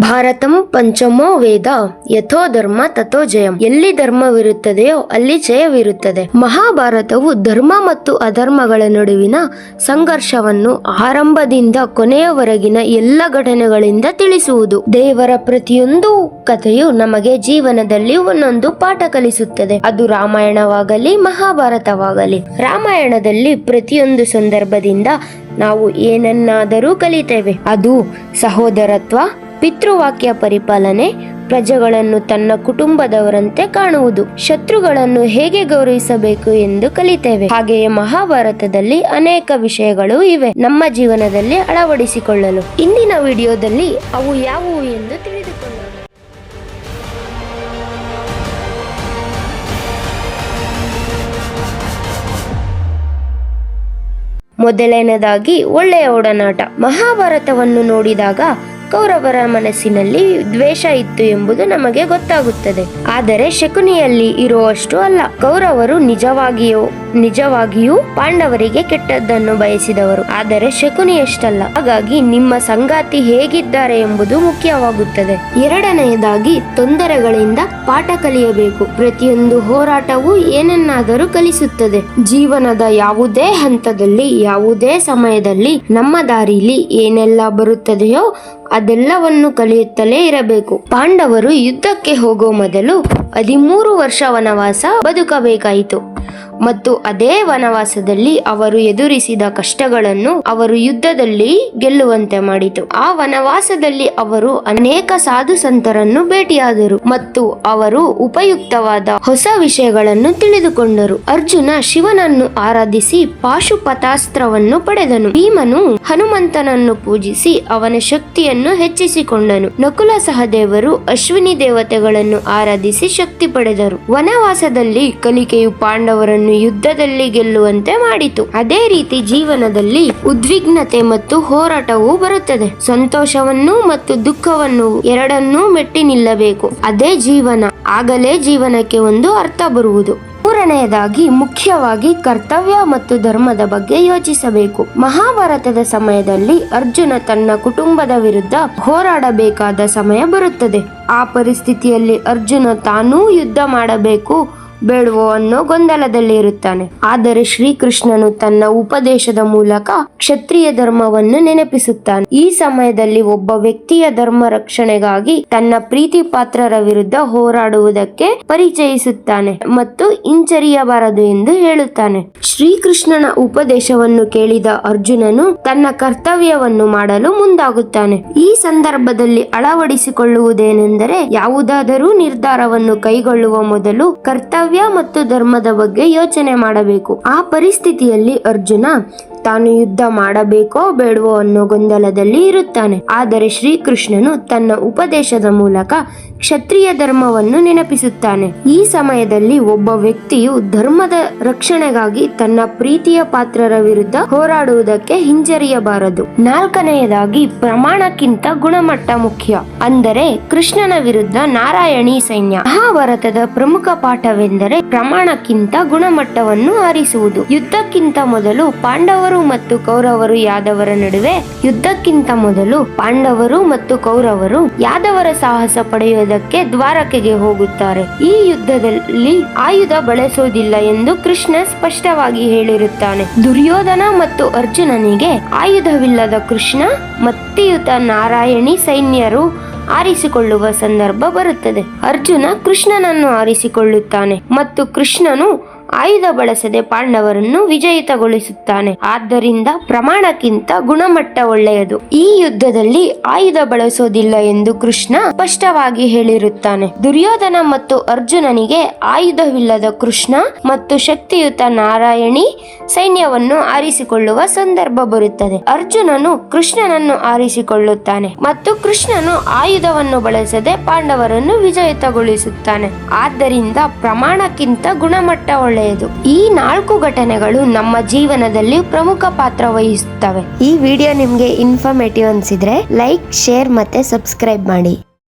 ಭಾರತಂ ಪಂಚಮೋ ವೇದ, ಯಥೋ ಧರ್ಮ ತಥೋ ಜಯಂ. ಎಲ್ಲಿ ಧರ್ಮವಿರುತ್ತದೆಯೋ ಅಲ್ಲಿ ಜಯವಿರುತ್ತದೆ. ಮಹಾಭಾರತವು ಧರ್ಮ ಮತ್ತು ಅಧರ್ಮಗಳ ನಡುವಿನ ಸಂಘರ್ಷವನ್ನು ಆರಂಭದಿಂದ ಕೊನೆಯವರೆಗಿನ ಎಲ್ಲ ಘಟನೆಗಳಿಂದ ತಿಳಿಸುವುದು. ದೇವರ ಪ್ರತಿಯೊಂದು ಕಥೆಯು ನಮಗೆ ಜೀವನದಲ್ಲಿ ಒಂದೊಂದು ಪಾಠ ಕಲಿಸುತ್ತದೆ. ಅದು ರಾಮಾಯಣವಾಗಲಿ, ಮಹಾಭಾರತವಾಗಲಿ. ರಾಮಾಯಣದಲ್ಲಿ ಪ್ರತಿಯೊಂದು ಸಂದರ್ಭದಿಂದ ನಾವು ಏನನ್ನಾದರೂ ಕಲಿತೇವೆ. ಅದು ಸಹೋದರತ್ವ ಪಿತೃವಾಕ್ಯ ಪರಿಪಾಲನೆ ಪ್ರಜೆಗಳನ್ನು ತನ್ನ ಕುಟುಂಬದವರಂತೆ ಕಾಣುವುದು. ಶತ್ರುಗಳನ್ನು ಹೇಗೆ ಗೌರವಿಸಬೇಕು ಎಂದು ಕಲಿತೇವೆ. ಹಾಗೆಯೇ ಮಹಾಭಾರತದಲ್ಲಿ ಅನೇಕ ವಿಷಯಗಳು ಇವೆ. ನಮ್ಮ ಜೀವನದಲ್ಲಿ ಅಳವಡಿಸಿಕೊಳ್ಳಲು. ಇಂದಿನ ವಿಡಿಯೋದಲ್ಲಿ ಅವು ಯಾವುವು ಎಂದು ತಿಳಿದುಕೊಳ್ಳೋಣ. ಮೊದಲನೇದಾಗಿ ಒಳ್ಳೆಯ ಒಡನಾಟ. ಮಹಾಭಾರತವನ್ನು ನೋಡಿದಾಗ ಕೌರವರ ಮನಸ್ಸಿನಲ್ಲಿ ದ್ವೇಷ ಇತ್ತು ಎಂಬುದು ನಮಗೆ ಗೊತ್ತಾಗುತ್ತದೆ. ಆದರೆ ಶಕುನಿಯಲ್ಲಿ ಇರುವಷ್ಟು ಅಲ್ಲ. ಕೌರವರು ನಿಜವಾಗಿಯೂ ನಿಜವಾಗಿಯೂ ಪಾಂಡವರಿಗೆ ಕೆಟ್ಟದ್ದನ್ನು ಬಯಸಿದವರು. ಆದರೆ ಶಕುನಿಯಷ್ಟಲ್ಲ. ಹಾಗಾಗಿ ನಿಮ್ಮ ಸಂಗಾತಿ ಹೇಗಿದ್ದಾರೆ ಎಂಬುದು ಮುಖ್ಯವಾಗುತ್ತದೆ. ಎರಡನೆಯದಾಗಿ, ತೊಂದರೆಗಳಿಂದ ಪಾಠ ಕಲಿಯಬೇಕು. ಪ್ರತಿಯೊಂದು ಹೋರಾಟವೂ ಏನನ್ನಾದರೂ ಕಲಿಸುತ್ತದೆ. ಜೀವನದ ಯಾವುದೇ ಹಂತದಲ್ಲಿ, ಯಾವುದೇ ಸಮಯದಲ್ಲಿ, ನಮ್ಮ ದಾರಿಲಿ ಏನೆಲ್ಲ ಬರುತ್ತದೆಯೋ ಅದೆಲ್ಲವನ್ನು ಕಲಿಯುತ್ತಲೇ ಇರಬೇಕು. ಪಾಂಡವರು ಯುದ್ಧಕ್ಕೆ ಹೋಗೋ ಮೊದಲು ಹದಿಮೂರು ವರ್ಷ ವನವಾಸ ಬದುಕಬೇಕಾಯಿತು. ಮತ್ತು ಅದೇ ವನವಾಸದಲ್ಲಿ ಅವರು ಎದುರಿಸಿದ ಕಷ್ಟಗಳನ್ನು ಅವರು ಯುದ್ಧದಲ್ಲಿ ಗೆಲ್ಲುವಂತೆ ಮಾಡಿತು. ಆ ವನವಾಸದಲ್ಲಿ ಅವರು ಅನೇಕ ಸಾಧು ಸಂತರನ್ನು ಭೇಟಿಯಾದರು ಮತ್ತು ಅವರು ಉಪಯುಕ್ತವಾದ ಹೊಸ ವಿಷಯಗಳನ್ನು ತಿಳಿದುಕೊಂಡರು. ಅರ್ಜುನ ಶಿವನನ್ನು ಆರಾಧಿಸಿ ಪಾಶುಪತಾಸ್ತ್ರವನ್ನು ಪಡೆದನು. ಭೀಮನು ಹನುಮಂತನನ್ನು ಪೂಜಿಸಿ ಅವನ ಶಕ್ತಿಯನ್ನು ಹೆಚ್ಚಿಸಿಕೊಂಡನು. ನಕುಲ ಸಹದೇವರು ಅಶ್ವಿನಿ ದೇವತೆಗಳನ್ನು ಆರಾಧಿಸಿ ಶಕ್ತಿ ಪಡೆದರು. ವನವಾಸದಲ್ಲಿ ಕಲಿಕೆಯು ಪಾಂಡವರನ್ನು ಯುದ್ಧದಲ್ಲಿ ಗೆಲ್ಲುವಂತೆ ಮಾಡಿತು. ಅದೇ ರೀತಿ ಜೀವನದಲ್ಲಿ ಉದ್ವಿಗ್ನತೆ ಮತ್ತು ಹೋರಾಟವು ಬರುತ್ತದೆ. ಸಂತೋಷವನ್ನು ಮತ್ತು ದುಃಖವನ್ನು ಎರಡನ್ನೂ ಮೆಟ್ಟಿ ನಿಲ್ಲಬೇಕು. ಅದೇ ಜೀವನ. ಆಗಲೇ ಜೀವನಕ್ಕೆ ಒಂದು ಅರ್ಥ ಬರುವುದು. ಮೂರನೆಯದಾಗಿ ಮುಖ್ಯವಾಗಿ ಕರ್ತವ್ಯ ಮತ್ತು ಧರ್ಮದ ಬಗ್ಗೆ ಯೋಚಿಸಬೇಕು. ಮಹಾಭಾರತದ ಸಮಯದಲ್ಲಿ ಅರ್ಜುನ ತನ್ನ ಕುಟುಂಬದ ವಿರುದ್ಧ ಹೋರಾಡಬೇಕಾದ ಸಮಯ ಬರುತ್ತದೆ. ಆ ಪರಿಸ್ಥಿತಿಯಲ್ಲಿ ಅರ್ಜುನ ತಾನೂ ಯುದ್ಧ ಮಾಡಬೇಕು. ಬೇಡವೋ ಅನ್ನೋ ಗೊಂದಲದಲ್ಲಿ ಇರುತ್ತಾನೆ ಆದರೆ ಶ್ರೀಕೃಷ್ಣನು ತನ್ನ ಉಪದೇಶದ ಮೂಲಕ ಕ್ಷತ್ರಿಯ ಧರ್ಮವನ್ನು ನೆನಪಿಸುತ್ತಾನೆ. ಈ ಸಮಯದಲ್ಲಿ ಒಬ್ಬ ವ್ಯಕ್ತಿಯ ಧರ್ಮ ರಕ್ಷಣೆಗಾಗಿ ತನ್ನ ಪ್ರೀತಿ ಪಾತ್ರರ ವಿರುದ್ಧ ಹೋರಾಡುವುದಕ್ಕೆ ಪರಿಚಯಿಸುತ್ತಾನೆ ಮತ್ತು ಹಿಂಚರಿಯಬಾರದು ಎಂದು ಹೇಳುತ್ತಾನೆ. ಶ್ರೀಕೃಷ್ಣನ ಉಪದೇಶವನ್ನು ಕೇಳಿದ ಅರ್ಜುನನು ತನ್ನ ಕರ್ತವ್ಯವನ್ನು ಮಾಡಲು ಮುಂದಾಗುತ್ತಾನೆ. ಈ ಸಂದರ್ಭದಲ್ಲಿ ಅಳವಡಿಸಿಕೊಳ್ಳುವುದೇನೆಂದರೆ ಯಾವುದಾದರೂ ನಿರ್ಧಾರವನ್ನು ಕೈಗೊಳ್ಳುವ ಮೊದಲು ಕರ್ತವ್ಯ ಮತ್ತು ಧರ್ಮದ ಬಗ್ಗೆ ಯೋಚನೆ ಮಾಡಬೇಕು. ಆ ಪರಿಸ್ಥಿತಿಯಲ್ಲಿ ಅರ್ಜುನ ತಾನು ಯುದ್ಧ ಮಾಡಬೇಕೋ ಬೇಡವೋ ಅನ್ನೋ ಗೊಂದಲದಲ್ಲಿ ಇರುತ್ತಾನೆ. ಆದರೆ ಶ್ರೀಕೃಷ್ಣನು ತನ್ನ ಉಪದೇಶದ ಮೂಲಕ ಕ್ಷತ್ರಿಯ ಧರ್ಮವನ್ನು ನೆನಪಿಸುತ್ತಾನೆ. ಈ ಸಮಯದಲ್ಲಿ ಒಬ್ಬ ವ್ಯಕ್ತಿಯು ಧರ್ಮದ ರಕ್ಷಣೆಗಾಗಿ ತನ್ನ ಪ್ರೀತಿಯ ಪಾತ್ರರ ವಿರುದ್ಧ ಹೋರಾಡುವುದಕ್ಕೆ ಹಿಂಜರಿಯಬಾರದು. ನಾಲ್ಕನೆಯದಾಗಿ ಪ್ರಮಾಣಕ್ಕಿಂತ ಗುಣಮಟ್ಟ ಮುಖ್ಯ. ಅಂದರೆ ಕೃಷ್ಣನ ವಿರುದ್ಧ ನಾರಾಯಣಿ ಸೈನ್ಯ. ಮಹಾಭಾರತದ ಪ್ರಮುಖ ಪಾಠವೆಂದರೆ ಪ್ರಮಾಣಕ್ಕಿಂತ ಗುಣಮಟ್ಟವನ್ನು ಆರಿಸುವುದು. ಯುದ್ಧಕ್ಕಿಂತ ಮೊದಲು ಪಾಂಡವರು ಮತ್ತು ಕೌರವರು ಯಾದವರ ನಡುವೆ ಯುದ್ಧಕ್ಕಿಂತ ಮೊದಲು ಪಾಂಡವರು ಮತ್ತು ಕೌರವರು ಯಾದವರ ಸಾಹಸ ಪಡೆಯುವುದಕ್ಕೆ ದ್ವಾರಕೆಗೆ ಹೋಗುತ್ತಾರೆ. ಈ ಯುದ್ಧದಲ್ಲಿ ಆಯುಧ ಬಳಸುವುದಿಲ್ಲ ಎಂದು ಕೃಷ್ಣ ಸ್ಪಷ್ಟವಾಗಿ ಹೇಳಿರುತ್ತಾನೆ. ದುರ್ಯೋಧನ ಮತ್ತು ಅರ್ಜುನನಿಗೆ ಆಯುಧವಿಲ್ಲದ ಕೃಷ್ಣ, ಮತ್ತಿಯುತ ನಾರಾಯಣಿ ಸೈನ್ಯರು ಆರಿಸಿಕೊಳ್ಳುವ ಸಂದರ್ಭ ಬರುತ್ತದೆ. ಅರ್ಜುನ ಕೃಷ್ಣನನ್ನು ಆರಿಸಿಕೊಳ್ಳುತ್ತಾನೆ ಮತ್ತು ಕೃಷ್ಣನು ಆಯುಧ ಬಳಸದೆ ಪಾಂಡವರನ್ನು ವಿಜಯಿತಗೊಳಿಸುತ್ತಾನೆ. ಆದ್ದರಿಂದ ಪ್ರಮಾಣಕ್ಕಿಂತ ಗುಣಮಟ್ಟ ಒಳ್ಳೆಯದು. ಈ ಯುದ್ಧದಲ್ಲಿ ಆಯುಧ ಬಳಸೋದಿಲ್ಲ ಎಂದು ಕೃಷ್ಣ ಸ್ಪಷ್ಟವಾಗಿ ಹೇಳಿರುತ್ತಾನೆ. ದುರ್ಯೋಧನ ಮತ್ತು ಅರ್ಜುನನಿಗೆ ಆಯುಧವಿಲ್ಲದ ಕೃಷ್ಣ ಮತ್ತು ಶಕ್ತಿಯುತ ನಾರಾಯಣಿ ಸೈನ್ಯವನ್ನು ಆರಿಸಿಕೊಳ್ಳುವ ಸಂದರ್ಭ ಬರುತ್ತದೆ. ಅರ್ಜುನನು ಕೃಷ್ಣನನ್ನು ಆರಿಸಿಕೊಳ್ಳುತ್ತಾನೆ ಮತ್ತು ಕೃಷ್ಣನು ಆಯುಧವನ್ನು ಬಳಸದೆ ಪಾಂಡವರನ್ನು ವಿಜಯಿತಗೊಳಿಸುತ್ತಾನೆ. ಆದ್ದರಿಂದ ಪ್ರಮಾಣಕ್ಕಿಂತ ಗುಣಮಟ್ಟ ಒಳ್ಳೆಯದು. ಈ ನಾಲ್ಕು ಘಟನೆಗಳು ನಮ್ಮ ಜೀವನದಲ್ಲಿ ಪ್ರಮುಖ ಪಾತ್ರ ವಹಿಸುತ್ತವೆ. ಈ ವಿಡಿಯೋ ನಿಮ್ಗೆ ಇನ್ಫಾರ್ಮೇಟಿವ್ ಅನ್ಸಿದ್ರೆ ಲೈಕ್ ಶೇರ್ ಮತ್ತೆ ಸಬ್ಸ್ಕ್ರೈಬ್ ಮಾಡಿ.